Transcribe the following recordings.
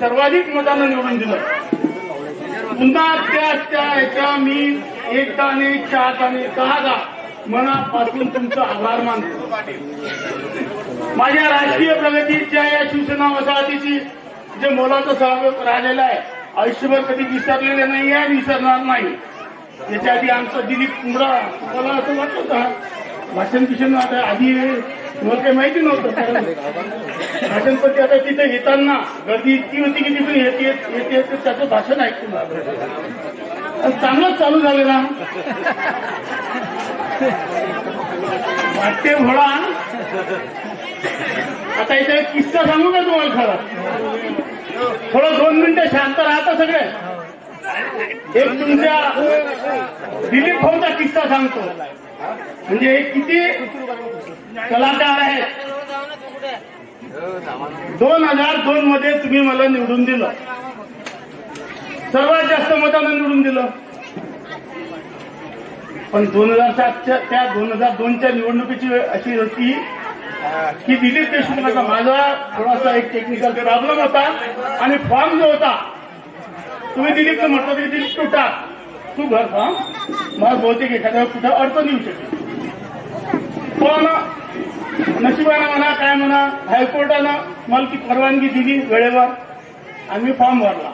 सर्वाधिक मतानं निवडून दिलं. पुन्हा त्या त्या ह्याच्या मी एक दाने चार दाने दहा दा मनापासून तुमचा आभार मानतो. माझ्या राजकीय प्रगतीच्या या शिवसेना वसाहतीची जे मोलाचं सहयोग राहिलेलं आहे आयुष्यभर कधी विसरलेलं नाही आहे विसरणार नाही. याच्या आधी आमचं दिलीप कुंभरा तुम्हाला असं वाटत होतं भाषण किशन आधी मग काही माहिती नव्हतं. कारण भाषणपती आता तिथे येताना गर्दी इतकी होती की तिथून येते येते येते त्याचं भाषण ऐकून आणि चांगलंच चालू झालं ना वाटते म्हणा. आता इथे किस्सा सांगू का तुम्हाला खरा? थोडं दोन मिनिटं शांत राहता सगळे. एक तुमच्या दिलीप भाऊचा किस्सा सांगतो. म्हणजे हे किती कलाकार आहेत? दोन हजार दोन मध्ये तुम्ही मला निवडून दिलं. सर्वात जास्त मतानं निवडून दिलं. पण दोन हजार सातच्या त्या दोन हजार दोनच्या निवडणुकीची अशी होती की दिलीप देशमुखाचा माझा थोडासा एक टेक्निकल प्रॉब्लेम होता आणि फॉर्म जो होता तुम्ही दिलीप म्हटलं तरी दिलीप तुटा तू घर फॉर्म मला बहुतेक एखाद्या कुठं अडचण येऊ शकते. पण नशिबानं म्हणा काय म्हणा हायकोर्टानं मला ती परवानगी दिली वेळेवर आणि फॉर्म भरला.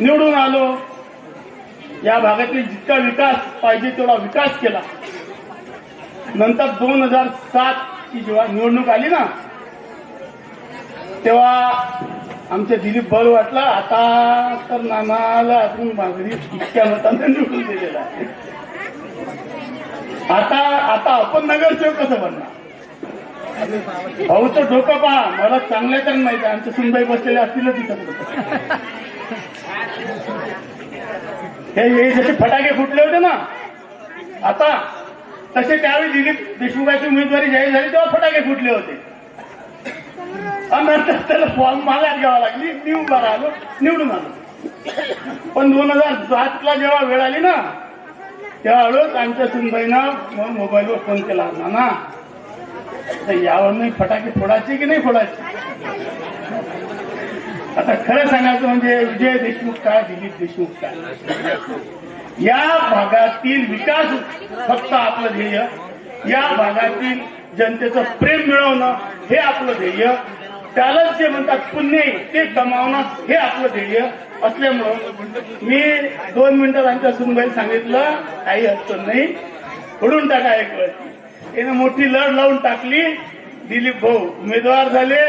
निवडून आलो. या भागातील जितका विकास पाहिजे तेवढा विकास केला. नंतर दोन हजार सात ची जेव्हा निवडणूक आली ना तेव्हा आमच्या दिलीप बळ वाटला आता तर नानाला अजून माघारी इतक्या मतांना निवडून दिलेला आता आता आपण नगरसेवक कसं बनणार? भाऊचं डोकं पहा मला चांगल्या तर माहिती आहे आमच्या सुनबाई बसलेले असतील तिथं. हे हे जसे फटाके फुटले होते ना आता तसे त्यावेळी दिलीप देशमुखाची उमेदवारी जाहीर झाली तेव्हा फटाके फुटले होते. नंतर त्याला फॉर्म मागायला घ्यावा लागली. मी आलो. निवडून आलो. पण दोन हजार सातला जेव्हा वेळ आली ना त्यावेळेस आमच्या सुनबाईनं मोबाईलवर फोन केला नाना तर यावर नाही फटाके फोडायचे की नाही फोडायचे? आता खरं सांगायचं म्हणजे विजय देशमुख काय दिलीप देशमुख काय? या भागातील विकास फक्त आपलं ध्येय. या भागातील जनतेचं प्रेम मिळवणं हे आपलं ध्येय. त्यालाच जे म्हणतात पुण्य ते कमावणं हे आपलं ध्येय असल्यामुळं मी दोन मिनिटात आमच्या सुनबाई सांगितलं काही अडचण नाही. फोडून टाका एक वेळची त्याने मोठी लढ लावून टाकली. दिलीप भाऊ उमेदवार झाले.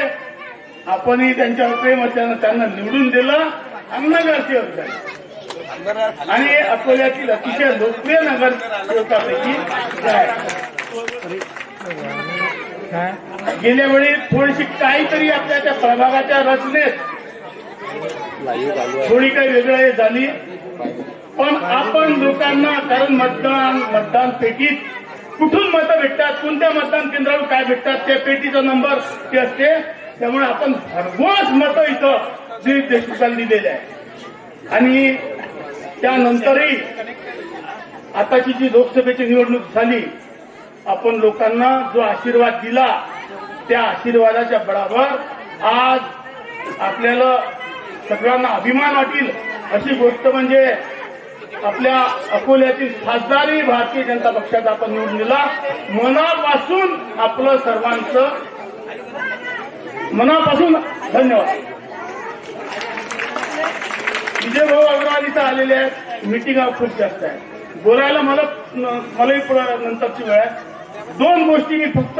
आपणही त्यांच्यावर प्रेम असल्यानं त्यांना निवडून दिलं. आणि नगरसेवक झाले. आणि अकोल्यातील अतिशय लोकप्रिय नगरसेवकापैकी ते गेल्या वेळी थोडीशी काहीतरी आपल्या त्या प्रभागाच्या रचनेत थोडी काही वेगळी झाली. पण आपण लोकांना कारण मतदान मतदान पेटीत कुठून मतं भेटतात कोणत्या मतदान केंद्रावर काय भेटतात त्या पेटीचा नंबर ते असते. त्यामुळे आपण भरघोस मतं इथं श्री देशमुखांनी दिलेले आहे आणि त्यानंतरही आताची जी लोकसभेची निवडणूक झाली आपण लोकांना जो आशीर्वाद दिला त्या आशीर्वादाच्या बळावर आज आपल्याला सगळ्यांना अभिमान वाटेल. अशी गोष्ट म्हणजे आपल्या अकोल्यातील खासदारही भारतीय जनता पक्षाचा आपण निवडून दिला. मनापासून आपलं सर्वांचं मनापासून धन्यवाद. विजय भाऊ अग्रवाल इथं आलेले आहेत. मिटिंग खूप जास्त आहे. बोलायला मला मलाही नंतरची वेळ आहे. दोन गोष्टी मी फक्त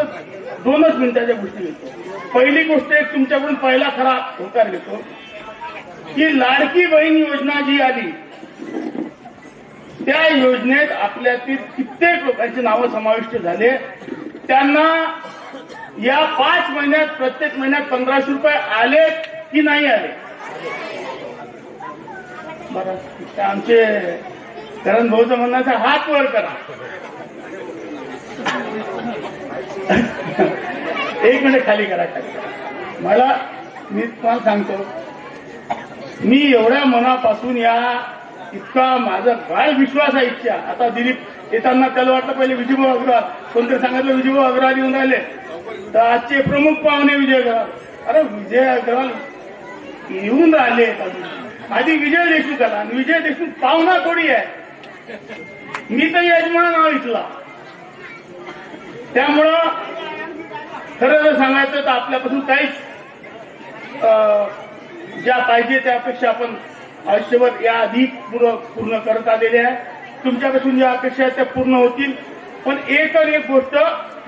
दोनच मिनिटाच्या गोष्टी घेतो. पहिली गोष्ट एक तुमच्याकडून पहिला खरा होकार घेतो. की लाडकी बहीण योजना जी आली त्या योजनेत आपल्यातील कित्येक लोकांची नावं समाविष्ट झाले. त्यांना या पाच महिन्यात प्रत्येक महिन्यात पंधराशे रुपये आले की नाही आले? बर आमचे करण भाऊचं म्हणण्याचा हात वर करा. एक मिनिट खाली करा खाली करा. मला मी तुम्हाला सांगतो मी एवढ्या मनापासून या इतका माझा काय विश्वास आहे इच्छा आता दिलीप येताना त्याला वाटलं पहिले विजयभाऊ अग्रवाल. कोणतरी सांगितलं विजयभाऊ अग्रवाल येऊन राहिले. तर आजचे प्रमुख पाहुणे विजय अग्रवाल. अरे विजय अग्रवाल येऊन राहिले. आधी विजय देशमुख आला. आणि विजय देशमुख पाहुणा थोडी आहे? मी तर यजमान नाव इथला. त्यामुळं खरं जर सांगायचं तर आपल्यापासून काहीच अं, ज्या पाहिजे त्यापेक्षा आपण आयुष्यभर या आधी पूर्ण पूर्ण करत आलेले आहे. तुमच्यापासून ज्या अपेक्षा आहेत त्या पूर्ण होतील. पण एक आणि एक गोष्ट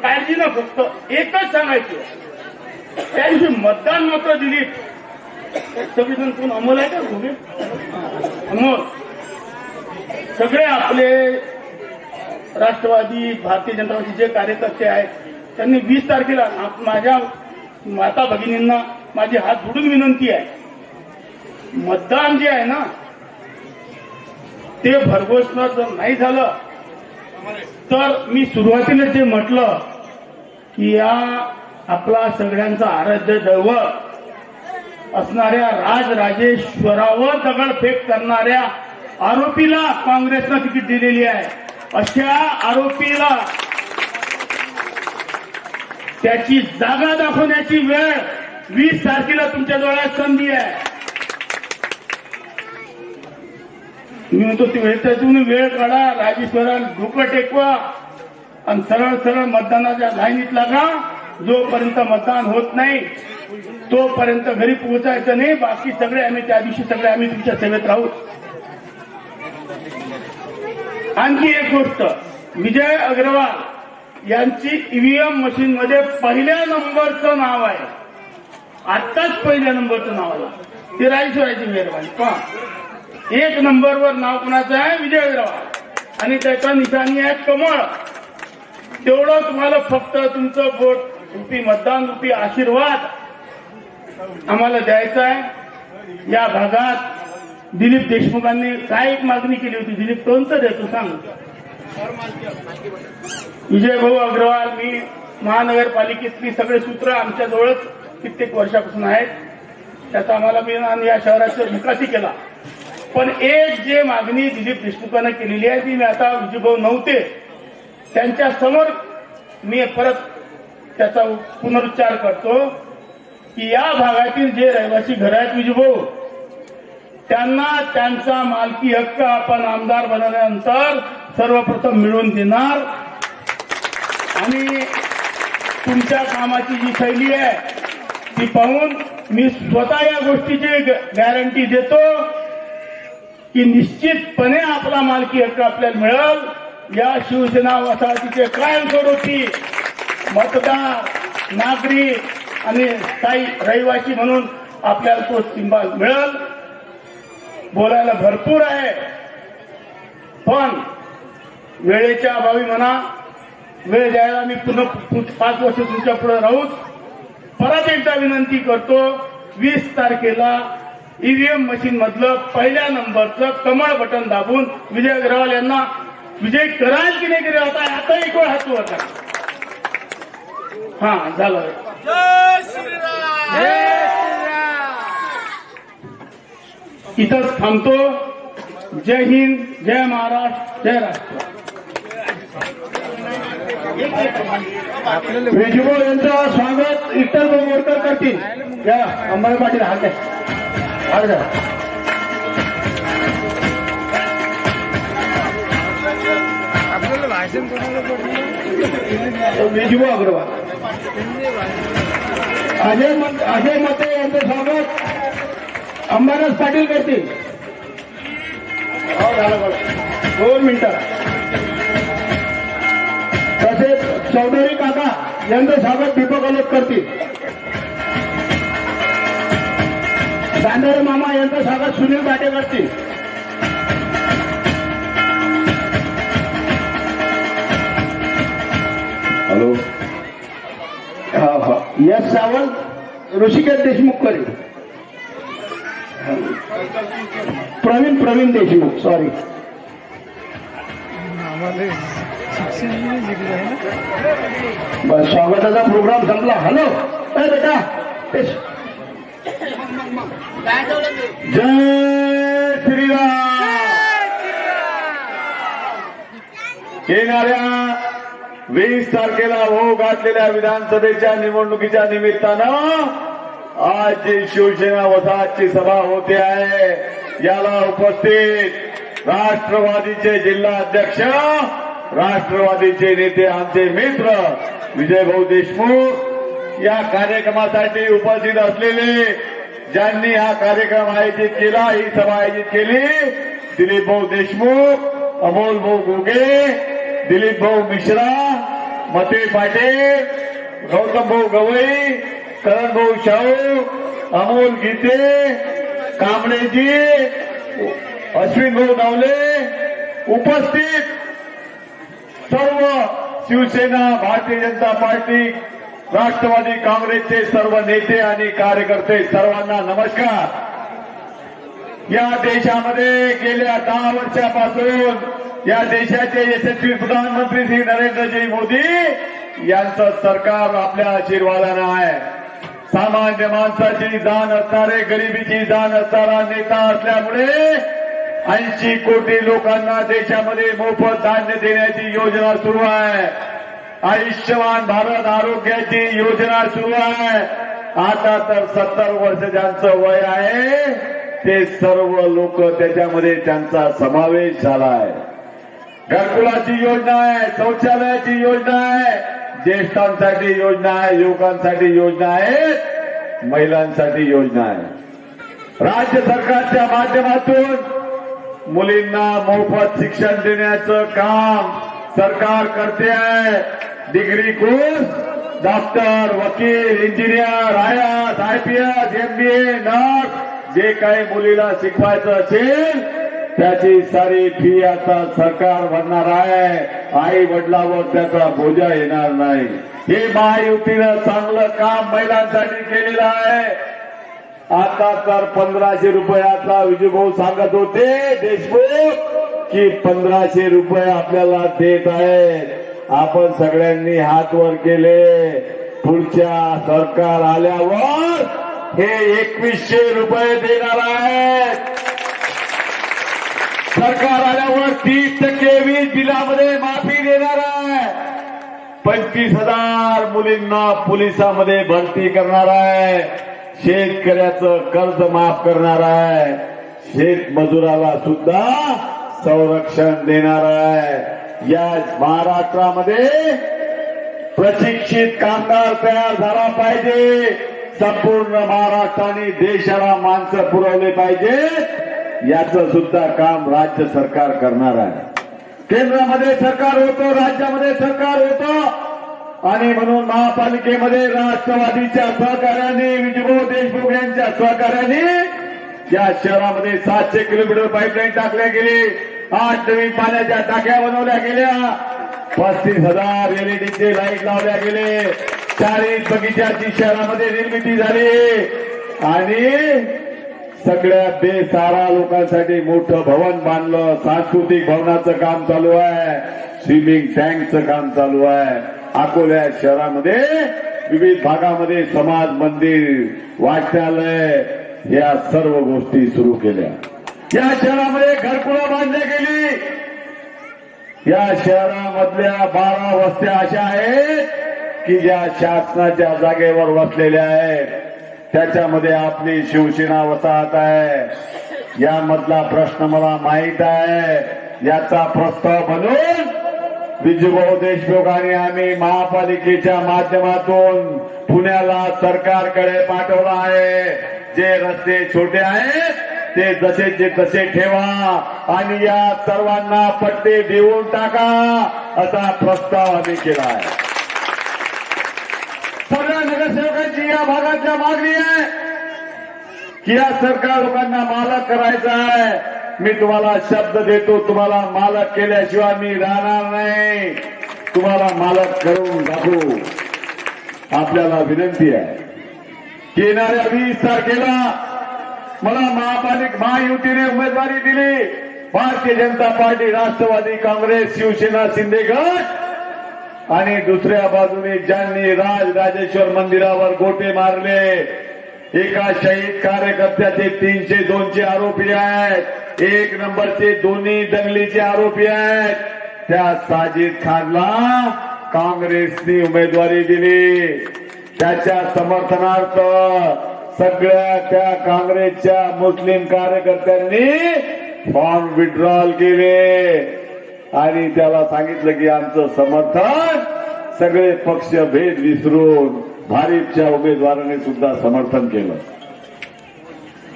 काळजीनं फक्त एकच सांगायची त्या दिवशी मतदान मात्र दिली सगळेजण कोण अमोल आहे का उभे? अमोल. सगळे आपले राष्ट्रवादी भारतीय जनता पक्षाचे जे कार्यकर्ते आहेत त्यांनी वीस तारखेला माझ्या माता भगिनींना माझी हात जोडून विनंती आहे. मतदान जे आहे ना ते भरघोषणं जर नाही झालं तर मी सुरुवातीला जे म्हटलं की या आपला सगळ्यांचा आराध्य दैवत असणाऱ्या राजराजेश्वरावर दगडफेक करणाऱ्या आरोपीला काँग्रेसनं तिकीट दिलेली आहे. अशा आरोपीला त्याची जागा दाखवण्याची वेळ वीस तारखेला तुमच्या डोळ्यात संधी आहे. मी म्हणतो ती वेळ त्यातून वेळ काढा राजेश्वराला डोकं टेकवा आणि सरळ सरळ मतदानाच्या लाईनीत लागा. जोपर्यंत मतदान होत नाही तोपर्यंत घरी पोहोचायचं नाही. बाकी सगळे आम्ही त्या दिवशी सगळे आम्ही तुमच्या सेवेत राहू. आणखी एक गोष्ट. विजय अग्रवाल यांची ईव्हीएम मशीन मध्ये पहिल्या नंबरचं नाव आहे. आत्ताच पहिल्या नंबरचं नाव आलं. ते राजेश्वराची मेहरबानी पण एक नंबरवर नाव कुणाचं आहे? विजय अग्रवाल. आणि त्याचा निशाणी आहे कमळ. तेवढं तुम्हाला फक्त तुमचं बोट रुपी मतदान रुपी आशीर्वाद आम्हाला द्यायचा आहे. या भागात दिलीप देशमुखांनी काय एक मागणी केली होती? दिलीप कोणतं देतो सांग. विजय भाऊ अग्रवाल मी महानगरपालिकेतली सगळे सूत्र आमच्या जवळच कित्येक वर्षापासून आहेत. त्याचा आम्हाला मी या शहराचा विकासही केला. पण एक जे मागणी दिलीप देशमुखांना केलेली आहे ती मी आता विजयभाऊ नव्हते. त्यांच्यासमोर मी परत त्याचा पुनरुच्चार करतो की या भागातील जे रहिवासी घर आहेत विजयभाऊ त्यांना त्यांचा मालकी हक्क आपण आमदार बनवल्यानंतर सर्वप्रथम मिळवून देणार. आणि तुमच्या कामाची जी शैली आहे ती पाहून मी स्वतः या गोष्टीची गॅरंटी देतो की निश्चितपणे आपला मालकी हक्क आपल्याला मिळेल. या शिवसेना वसाहतीचे कायमस्वरूपी मतदार नागरिक आणि काही रहिवासी म्हणून आपल्याला तो सिंबा मिळेल. बोलायला भरपूर आहे. पण वेळेच्या अभावी म्हणा वेळ द्यायला मी पुन्हा पाच वर्ष तुमच्यापुढे राहूच. परत एकदा विनंती करतो वीस तारखेला ईव्हीएम मशीन मधलं पहिल्या नंबरचं कमळ बटन दाबून विजय अग्रवाल यांना विजय कराल की नाही करेल आता आता एक वेळ हात करा. हा झालं. इथंच थांबतो. जय हिंद जय महाराष्ट्र जय राष्ट्र वेजगोळ यांचं स्वागत इतर बोरकर करतील. या अंबाई पाटील हात द्या. हात आपल्याला अग्रवाल. अजय मत- अजय मते यांचं स्वागत. अंबादास पाटील करतील. हो. दोन मिनिटं. तसेच चौधरी काका यांचं स्वागत दीपक अलोक करतील. दांडरे मामा यांचं स्वागत सुनील दाटे करतील. हॅलो. हा हा. यश सावंत ऋषिकेश देशमुख करेल. प्रवीण प्रवीण देशमुख सॉरी बस स्वागताचा प्रोग्राम संपला. हॅलो ए बेटा. जय श्रीराम. येणाऱ्या वीस तारखेला हो घातलेल्या विधानसभेच्या निवडणुकीच्या निमित्तानं आज जी शिवसेना वसाहतची सभा होते आहे याला उपस्थित राष्ट्रवादीचे जिल्हा अध्यक्ष राष्ट्रवादीचे नेते आमचे मित्र विजयभाऊ देशमुख या कार्यक्रमासाठी उपस्थित असलेले ज्यांनी हा कार्यक्रम आयोजित केला ही सभा आयोजित केली दिलीप भाऊ देशमुख अमोल भाऊ दिलीपभाऊ दिलीप भाऊ मिश्रा मते पाटील गौतम भाऊ गवई करण भाऊ शाहू अमोल गीते कांबळेजी अश्विन भाऊ नवले उपस्थित सर्व शिवसेना भारतीय जनता पार्टी राष्ट्रवादी काँग्रेसचे सर्व नेते आणि कार्यकर्ते सर्वांना नमस्कार. या देशामध्ये गेल्या दहा वर्षापासून या देशाचे यशस्वी प्रधानमंत्री श्री नरेंद्रजी मोदी यांचं सरकार आपल्या आशीर्वादानं आहे. सामान्य माणसाची जाण असणारे गरिबीची जाण असणारा नेता असल्यामुळे ऐंशी कोटी लोकांना देशामध्ये मोफत धान्य देण्याची योजना सुरू आहे. आयुष्यमान भारत आरोग्याची योजना सुरू आहे. आता तर सत्तर वर्ष ज्यांचं वय आहे ते सर्व लोक त्याच्यामध्ये त्यांचा समावेश झाला आहे घरकुलाची योजना आहे शौचालयाची योजना आहे. ज्येष्ठांसाठी योजना आहे युवकांसाठी योजना आहे महिलांसाठी योजना आहे. राज्य सरकारच्या माध्यमातून मुलींना मोफत शिक्षण देण्याचं काम सरकार करते आहे. डिग्री कोर्स डॉक्टर वकील engineer IAS IPS I P S MBA nurse जे काही मुलीला शिकवायचं असेल त्याची सारी फी आता सरकार भरणार आहे. आई वडिलावर त्याचा बोजा येणार नाही. हे महायुतीनं चांगलं काम महिलांसाठी केलेलं आहे. आता तर पंधराशे रुपयाचा विजयभाऊ सांगत होते देशमुख की पंधराशे रुपये आपल्याला देत आहेत. आपण सगळ्यांनी हात वर केले. पुढच्या सरकार आल्यावर हे एकवीसशे रुपये देणार आहेत. सरकार आल्यावर तीस टक्के वीज बिलामध्ये माफी देणार आहे. पंचवीस हजार मुलींना पोलिसामध्ये भरती करणार आहे. शेतकऱ्याचं कर्ज माफ करणार आहे. शेतमजुराला सुद्धा संरक्षण देणार आहे. या महाराष्ट्रामध्ये प्रशिक्षित कामगार तयार झाला पाहिजे. संपूर्ण महाराष्ट्राने देशाला माणसं पुरवले पाहिजे याचं सुद्धा काम राज्य सरकार करणार आहे. केंद्रामध्ये सरकार होतो राज्यामध्ये सरकार होतो. आणि म्हणून महापालिकेमध्ये राष्ट्रवादीच्या सहकार्याने विजयभाऊ देशमुख यांच्या सहकार्याने या शहरामध्ये सातशे किलोमीटर पाईपलाईन टाकल्या गेली. आठ नवीन पाण्याच्या टाक्या बनवल्या गेल्या. पस्तीस हजार एलईडीचे लाइट लावल्या गेले. चाळीस बगीच्याची शहरामध्ये निर्मिती झाली. आणि सगळ्या बेसारा लोकांसाठी मोठं भवन बांधलं. सांस्कृतिक भवनाचं काम चालू आहे. स्विमिंग टँकचं काम चालू आहे. अकोल्या शहरामध्ये विविध भागामध्ये समाज मंदिर वाचनालय या सर्व गोष्टी सुरू केल्या. या शहरामध्ये घरकुलं बांधल्या गेली. या शहरामधल्या बारा वस्त्या अशा आहेत की ज्या शासनाच्या जागेवर वसलेल्या आहेत. त्याच्यामध्ये आपली शिवसेना वसाहत आहे. यामधला प्रश्न मला माहीत आहे. याचा प्रस्ताव बनवून विजूभाऊ देशमुख आणि आम्ही महापालिकेच्या माध्यमातून पुण्याला सरकारकडे पाठवला आहे. जे रस्ते छोटे आहेत ते जसेचे तसे ठेवा आणि या सर्वांना पट्टे देऊन टाका असा प्रस्ताव आम्ही केला आहे सगळ्या नगरसेवकांची या भागातल्या मागणी आहे की या सरकार लोकांना मालक करायचा आहे. मी तुम्हाला शब्द देतो तुम्हाला मालक केल्याशिवाय मी राहणार नाही. तुम्हाला मालक करून दाखवू आपल्याला विनंती आहे. की येणाऱ्या वीस तारखेला मला महापालिक महायुतीने उमेदवारी दिली. भारतीय जनता पार्टी राष्ट्रवादी काँग्रेस शिवसेना शिंदे गट आणि दुसऱ्या बाजूने ज्यांनी राज राजेश्वर मंदिरावर गोटे मारले एका शहीद कार्यकर्त्याचे तीनशे दोनशे आरोपी आहेत. एक नंबरचे दोन्ही दंगलीचे आरोपी आहेत. त्या साजिद खानला काँग्रेसने उमेदवारी दिली. त्याच्या समर्थनार्थ सगळ्या त्या काँग्रेसच्या मुस्लिम कार्यकर्त्यांनी फॉर्म विड्रॉल केले. आणि त्याला सांगितलं की आमचं समर्थन सगळे पक्ष भेद विसरून भारीपच्या उमेदवाराने सुद्धा समर्थन केलं.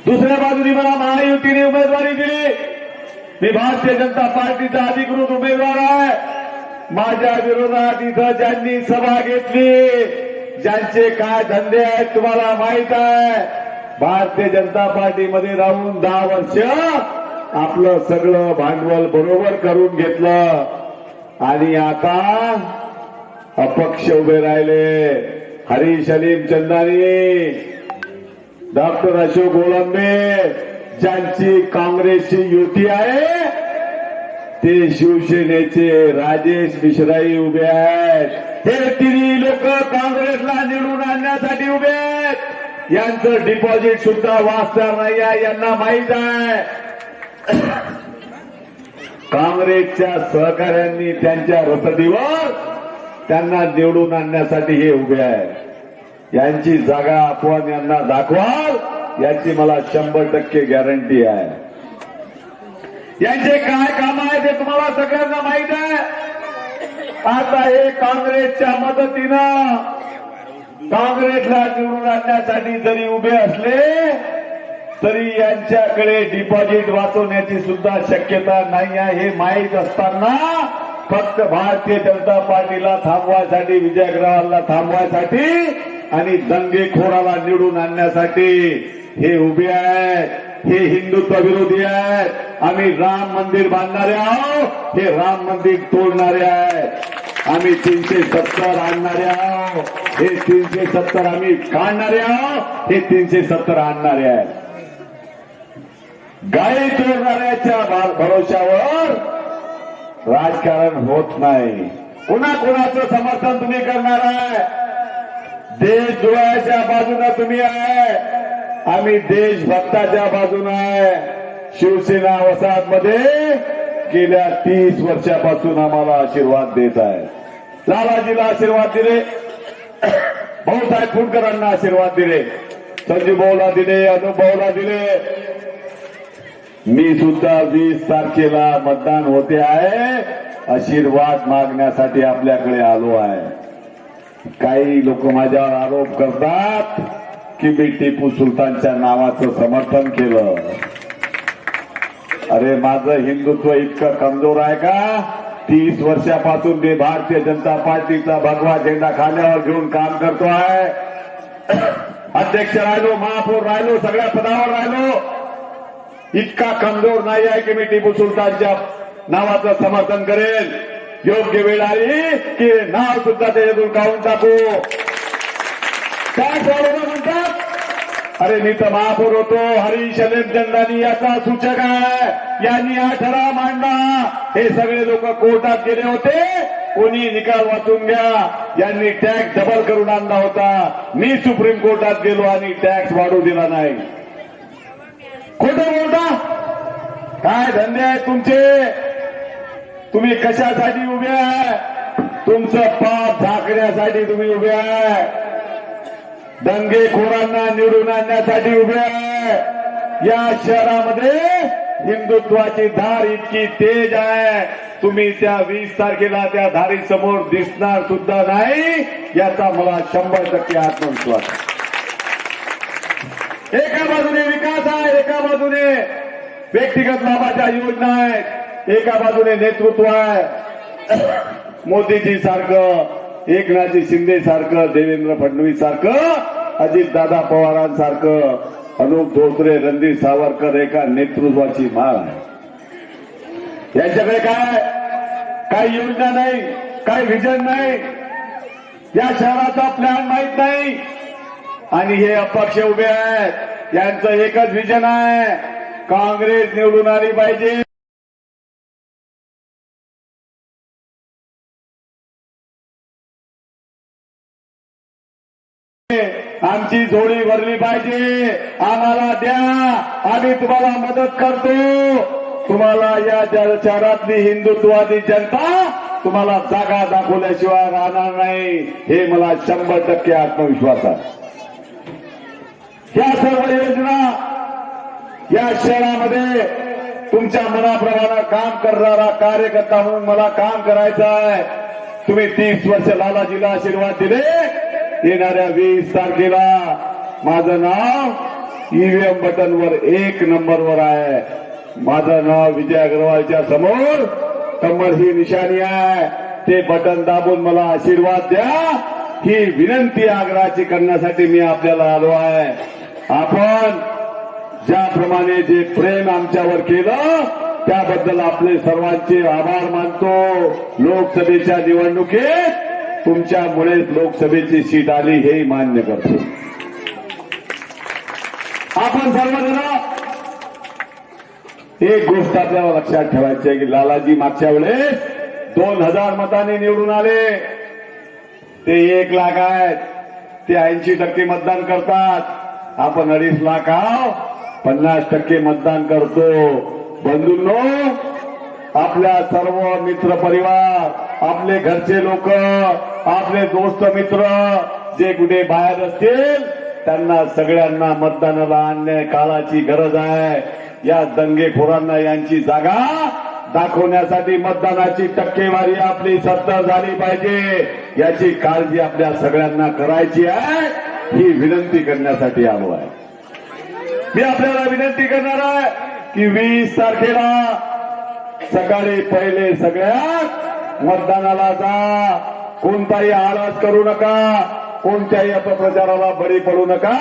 दुसऱ्या बाजूने मला महायुतीने उमेदवारी दिली. मी भारतीय जनता पार्टीचा अधिकृत उमेदवार आहे. माझ्या विरोधात इथं ज्यांनी सभा घेतली ज्यांचे काय धंदे आहेत तुम्हाला माहीत आहे. भारतीय जनता पार्टीमध्ये राहून दहा वर्ष आपलं सगळं भांडवल बरोबर करून घेतलं. आणि आता अपक्ष उभे राहिले. हरीश अलीम चंदानी. डॉक्टर अशोक गोलंबे ज्यांची काँग्रेसची युती आहे ते शिवसेनेचे राजेश मिश्राई उभे आहेत. हे तिन्ही लोक काँग्रेसला निवडून आणण्यासाठी उभे आहेत. यांचं डिपॉझिट सुद्धा वाचणार नाही आहे यांना माहीत आहे. काँग्रेसच्या सहकाऱ्यांनी त्यांच्या रसदीवर त्यांना निवडून आणण्यासाठी हे उभे आहे. यांची जागा आपण यांना दाखवाल याची मला शंभर टक्के गॅरंटी आहे. यांचे काय काम आहे ते तुम्हाला सगळ्यांना माहीत आहे. आता हे काँग्रेसच्या मदतीनं काँग्रेसला निवडून आणण्यासाठी जरी उभे असले तरी यांच्याकडे डिपॉझिट वाचवण्याची सुद्धा शक्यता नाही आहे. हे माहीत असताना फक्त भारतीय जनता पार्टीला थांबवायसाठी विजय अग्रवालला थांबवायसाठी आणि दंगेखोराला निवडून आणण्यासाठी हे उभे आहेत. हे हिंदुत्व विरोधी आहेत. आम्ही राम मंदिर बांधणारे आहोत. हे राम मंदिर तोडणारे आहेत. आम्ही तीनशे सत्तर आणणारे आहोत. हे तीनशे सत्तर आम्ही काढणारे आहोत. हे तीनशे सत्तर आणणारे आहेत. गाई चोरणाऱ्याच्या भरोश्यावर राजकारण होत नाही. कुणा कुणाचं समर्थन तुम्ही करणार आहे? देश जुळायच्या बाजूने तुम्ही आहे. आम्ही देशभक्ताच्या बाजूने आहे. शिवसेना वसाहतमध्ये गेल्या तीस वर्षापासून आम्हाला आशीर्वाद देत आहे. लालाजीला आशीर्वाद दिले. भाऊसाहेब फुंडकरांना आशीर्वाद दिले. संजीव भाऊला दिले अनुभवला दिले. मी सुद्धा वीस तारखेला मतदान होते आहे. आशीर्वाद मागण्यासाठी आपल्याकडे आलो आहे. काही लोक माझ्यावर आरोप करतात की मी टिपू सुलतानच्या नावाचं समर्थन केलं. अरे माझं हिंदुत्व इतकं कमजोर आहे का? तीस वर्षापासून मी भारतीय जनता पार्टीचा भगवा झेंडा खाल्यावर घेऊन काम करतो आहे अध्यक्ष राहिलो महापौर राहिलो सगळ्या पदावर राहिलो. इतका कमजोर नाही आहे की मी टिपू सुलतानच्या नावाचं समर्थन करेल. योग्य वेळ आली की नाव सुद्धा त्याच्यातून काढून टाकू. काय वाढवणं म्हणतात? अरे मी तर महापौर होतो. हरीश चंदानी याचा सूचक आहे. यांनी हा ठराव मांडला हे सगळे लोक कोर्टात गेले होते. कोणी निकाल वाचून घ्या. यांनी टॅक्स डबल करून आणला होता. मी सुप्रीम कोर्टात गेलो आणि टॅक्स वाढू दिला नाही. खोटं बोलता? काय धंदे आहेत तुमचे? तुम्ही कशासाठी उभे आहे? तुमचं पाप झाकण्यासाठी तुम्ही उभे आहे. दंगेखोरांना निवडून आणण्यासाठी उभे आहे. या शहरामध्ये हिंदुत्वाची धार इतकी तेज आहे. तुम्ही त्या वीस तारखेला त्या धारी समोर दिसणार सुद्धा नाही याचा मला शंभर टक्के आत्मविश्वास आहे. एका बाजूने विकास आहे एका बाजूने व्यक्तिगत लाभाच्या योजना आहेत. एका बाजूने नेतृत्व आहे. मोदीजी सारखं एकनाथजी शिंदे सारखं देवेंद्र फडणवीस सारखं अजितदादा पवारांसारखं अनुप धोत्रे रणधीर सावरकर एका नेतृत्वाची माळ आहे. यांच्याकडे काय? काही योजना नाही काही विजन नाही. या शहराचा प्लॅन माहीत नाही. आणि हे अपक्ष उभे आहेत. यांचं एकच विजन आहे. काँग्रेस निवडून आली पाहिजे. आमची जोडी भरली पाहिजे. आम्हाला द्या. आम्ही तुम्हाला मदत करतो. तुम्हाला या ज- शहरातली हिंदुत्वादी जनता तुम्हाला जागा दाखवल्याशिवाय राहणार नाही. हे मला शंभर टक्के आत्मविश्वास आहे. या सर्व योजना या शहरामध्ये तुमच्या मनाप्रमाणे काम करणारा कार्यकर्ता म्हणून मला काम करायचं आहे. तुम्ही तीस वर्ष लालाजीला आशीर्वाद दिले. येणाऱ्या वीस तारखेला माझं नाव ईव्हीएम बटनवर एक नंबरवर आहे. माझं नाव विजय अग्रवालच्या समोर कमर ही निशाणी आहे. ते बटन दाबून मला आशीर्वाद द्या. ही विनंती आग्रहाची करण्यासाठी मी आपल्याला आलो आहे. आपण ज्याप्रमाणे जे प्रेम आमच्यावर केलं त्याबद्दल आपले सर्वांचे आभार मानतो. लोकसभेच्या निवडणुकीत तुमच्यामुळेच लोकसभेची सीट आली हे मान्य करतो. आपण सर्वजण एक गोष्ट आपल्याला लक्षात ठेवायची आहे की लालाजी मागच्या वेळेस दोन हजार मतांनी निवडून आले. ते एक लाख आहेत. ते ऐंशी टक्के मतदान करतात. आपण अडीच लाख आहोत. पन्नास टक्के मतदान करतो. बंधूंनो आपल्या सर्व मित्र परिवार आपले घरचे लोक आपले दोस्त मित्र जे कुठे बाहेर असतील त्यांना सगळ्यांना मतदानाला आणण्या काळाची गरज आहे. या दंगेखोरांना यांची जागा दाखवण्यासाठी मतदानाची टक्केवारी आपली सत्तर झाली पाहिजे. याची काळजी आपल्या सगळ्यांना करायची आहे. ही विनंती करण्यासाठी आलो आहे. मी आपल्याला विनंती करणार आहे की वीस तारखेला सकाळी पहिले सगळ्यात मतदानाला जा. कोणताही आवाज करू नका. कोणत्याही अपप्रचाराला बळी पडू नका.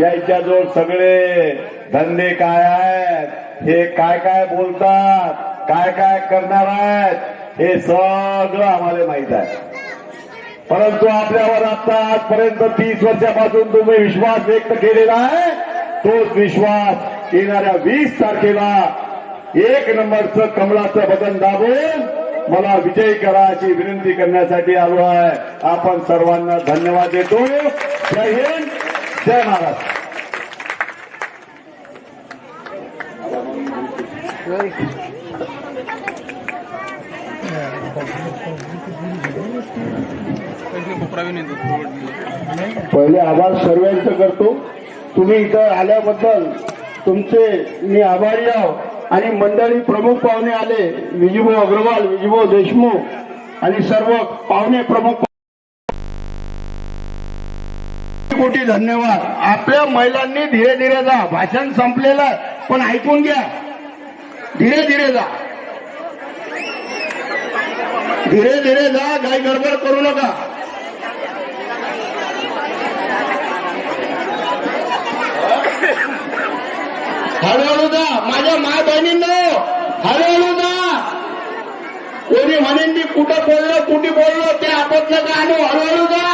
यायच्या जोड सगळे. धंदे काय आहेत? हे काय काय बोलतात? काय काय करणार आहेत? हे सगळं आम्हाला माहीत आहे. परंतु आपल्यावर आता आजपर्यंत तीस वर्षापासून तुम्ही विश्वास व्यक्त केलेला आहे. तोच विश्वास येणाऱ्या वीस तारखेला एक नंबरचं कमलाचं बटन दाबून मला विजयी करायची विनंती करण्यासाठी आलो आहे. आपण सर्वांना धन्यवाद देतो. जय हिंद जय महाराष्ट्र. पहिले आवाज सर्वांचं करतो. तुम्ही इथं आल्याबद्दल तुमचे मी आभारी आहो. आणि मंडळी प्रमुख पाहुणे आले विजूभाऊ अग्रवाल विजूभाऊ देशमुख आणि सर्व पाहुणे प्रमुख कोटी धन्यवाद. आपल्या महिलांनी धीरे धीरे जा. भाषण संपलेलं आहे पण ऐकून घ्या. धीरे धीरे जा. धीरे धीरे जा. काही गडबड करू नका. हळूहळू जा माझ्या माय बहिणींनो हळूहळू जा. कोणी म्हणेन मी कुठं बोललो कुठे बोललो ते आपतलं का आणू हळूहळू जा.